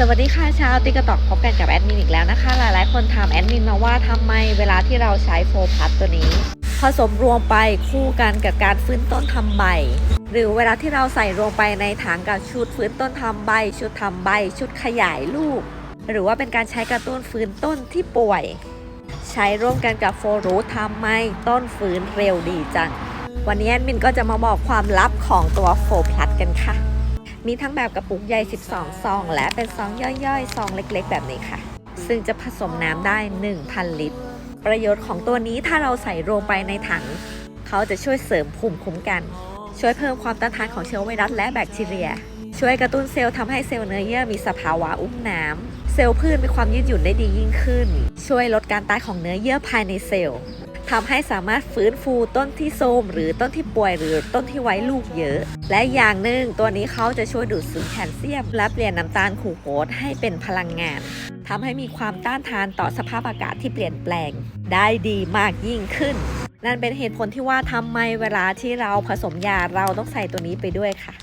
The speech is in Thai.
สวัสดีค่ะชาวติ๊กตอกพบกันกับแอดมินอีกแล้วนะคะ หลายๆ คนถามแอดมินมาว่าทำไมเวลาที่เราใช้โฟพัทตัวนี้ ผสมรวมไปคู่กันกับการฟื้นต้นทำใบ หรือเวลาที่เราใส่รวมไปในถังกับชุดฟื้นต้นทำใบ ชุดทำใบ ชุดขยายลูก หรือว่าเป็นการใช้กระตุ้นฟื้นต้นที่ป่วย ใช้ร่วมกันกับโฟรูททำไมต้นฟื้นเร็วดีจังวันนี้แอดมินก็จะมาบอกความลับของตัวโฟพลัสกันค่ะ มีทั้งแบบกระปุกใหญ่ 12 ซอง และเป็นซองย่อยๆ ซองเล็กๆ แบบนี้ค่ะ ซึ่งจะผสมน้ำได้ 1,000 ลิตร ประโยชน์ของตัวนี้ถ้าเราใส่รวมไปในถัง เขาจะช่วยเสริมภูมิคุ้มกัน ช่วยเพิ่มความต้านทานของเชื้อไวรัสและแบคทีเรีย ช่วยกระตุ้นเซลล์ทำให้เซลล์เนื้อเยื่อมีสภาวะอุ้มน้ำเซลล์พืชมีความยืดหยุ่นได้ดียิ่งขึ้น ช่วยลดการตายของเนื้อเยื่อภายในเซลล์ ทำให้สามารถฟื้นฟูต้นที่โทรมหรือต้นที่ป่วยหรือต้นที่ไว้ลูกเยอะ และอย่างหนึ่งตัวนี้เขาจะช่วยดูดซึมแคลเซียม และเปลี่ยนน้ำตาลคูโคสให้เป็นพลังงานทำให้มีความต้านทานต่อสภาพอากาศที่เปลี่ยนแปลง ได้ดีมากยิ่งขึ้น นั่นเป็นเหตุผลที่ว่าทำไมเวลาที่เราผสมยาเราต้องใส่ตัวนี้ไปด้วยค่ะ